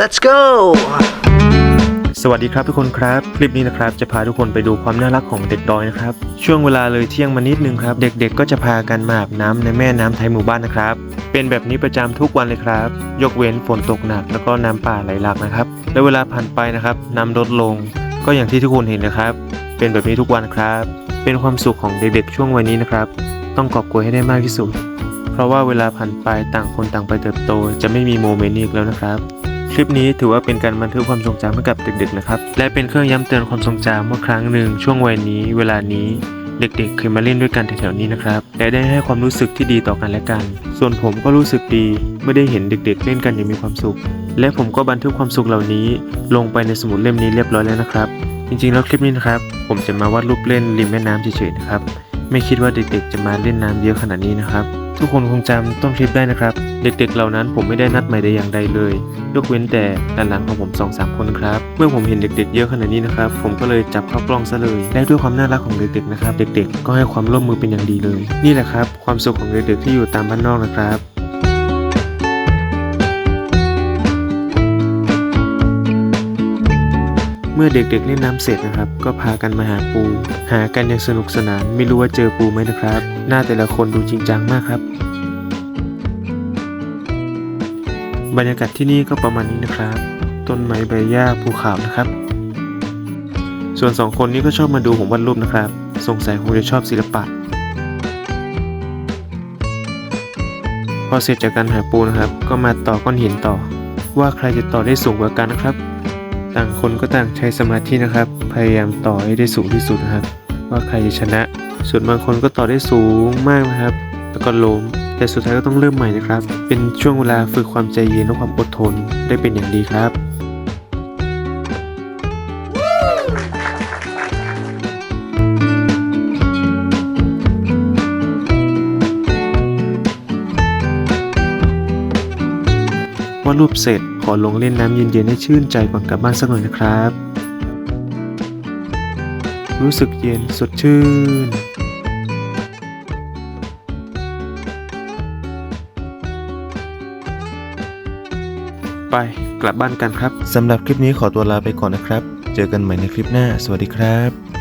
let's go สวัสดีครับทุกคนครับ คลิปนี้นะครับจะพาทุกคนไปดูความน่ารักของเด็กดอยนะครับ ช่วงเวลาเลยเที่ยงมานิดนึงครับ เด็กๆ ก็จะพากันมาอาบน้ำในแม่น้ำไทยหมู่บ้านนะครับ เป็นแบบนี้ประจำทุกวันเลยครับ ยกเว้นฝนตกหนักแล้วก็น้ำป่าไหลหลากนะครับ แล้วเวลาผ่านไปนะครับน้ำลดลง ก็อย่างที่ทุกคนเห็นนะครับ เป็นแบบนี้ทุกวันครับ เป็นความสุขของเด็กๆ ช่วงวัยนี้นะครับ ต้องกอบโกยให้ได้มากที่สุด เพราะว่าเวลาผ่านไปต่างคนต่างไปเติบโต จะไม่มีโมเมนต์นี้อีกแล้วนะครับ คลิปนี้ถือว่าเป็นการบันทึกความทรงจำให้กับเด็กๆนะครับ และเป็นเครื่องย้ำเตือนความทรงจำเมื่อครั้งหนึ่งช่วงวัยนี้เวลานี้เด็กๆเคยมาเล่นด้วยกันแถวๆนี้นะครับและได้ให้ความรู้สึกที่ดีต่อกันและกัน ส่วนผมก็รู้สึกดีเมื่อได้เห็นเด็ก ๆ เล่นกันอย่างมีความสุข และผมก็บันทึกความสุขเหล่านี้ ลงไปในสมุดเล่มนี้เรียบร้อยแล้วนะครับ จริงๆแล้วคลิปนี้นะครับ ผมจะมาวาดรูปเล่นริมแม่น้ำเฉยๆนะครับ ไม่คิดว่าเด็กๆ จะมาเล่นน้ำเยอะขนาดนี้นะครับ ทุกคนคงจำต้นคลิปได้นะครับ เด็กๆ เหล่านั้นผมไม่ได้นัดหมายใดอย่างใดเลยยกเว้นแต่ด้านหลังของผม2อสคนครับ เมื่อผมเห็นเด็กๆ เยอะขนาดนี้นะครับ ผมก็เลยจับเข้ากล้องซะเลย และด้วยความน่ารักของเด็กๆนะครับ เด็กๆ ก็ให้ความร่วมมือเป็นอย่างดีเลย นี่แหละครับ ความสุขของเด็กๆที่อยู่ตามบ้านนอกนะครับ มื่อเด็กๆเล่นน้ำเสร็จนะครับ ก็พากันมาหาปู หากันอย่างสนุกสนานไม่รู้ว่าเจอปูไหมนะครับ หน้าแต่ละคนดูจริงจังมากครับ บรรยากาศที่นี่ก็ประมาณนี้นะครับ ต้นไม้ใบหญ้าภูเขานะครับ ส่วนสองคนนี้ก็ชอบมาดูผมวาดรูปนะครับ สงสัยคงจะชอบศิลปะพอเสร็จจากการหาปูนะครับ ก็มาต่อก้อนหินต่อ ว่าใครจะต่อได้สูงกว่ากันนะครับ ต่างคนก็ต่างใช้สมาธินะครับ พยายามต่อให้ได้สูงที่สุดนะครับ ว่าใครจะชนะ ส่วนบางคนก็ต่อได้สูงมากนะครับ แล้วก็ล้ม แต่สุดท้ายก็ต้องเริ่มใหม่นะครับ เป็นช่วงเวลาฝึกความใจเย็นและความอดทนได้เป็นอย่างดีครับวาดรูปเสร็จ ขอลงเล่นน้ำเย็นๆให้ชื่นใจก่อนกลับบ้านสักหน่อยนะครับ รู้สึกเย็นสดชื่น ไปกลับบ้านกันครับสำหรับคลิปนี้ขอตัวลาไปก่อนนะครับ เจอกันใหม่ในคลิปหน้า สวัสดีครับ